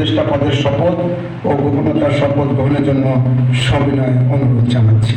উপদেষ্টা পদের শপথ ও গোপনতার শপথ গ্রহণের জন্য সবিনয় অনুরোধ জানাচ্ছি।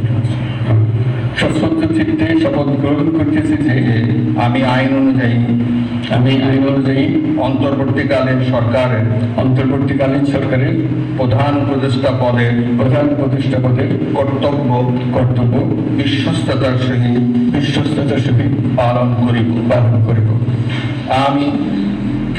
চিত্তে শপথ গ্রহণ করতেছি যে আমি আইন অনুযায়ী, আমি আইন অনুযায়ী অন্তর্বর্তীকালীন সরকারের অন্তর্বর্তীকালীন সরকারের প্রধান উপদেষ্টা পদের প্রধান উপদেষ্টা পদের কর্তব্য কর্তব্য বিশ্বস্ততার সহিত বিশ্বস্ততার সহিত পালন করিব পালন করিব। আমি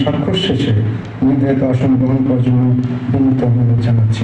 স্বাক্ষর শেষে নির্ধারিত আসন গ্রহণ করার জন্য বিনীত অনুরোধ জানাচ্ছি।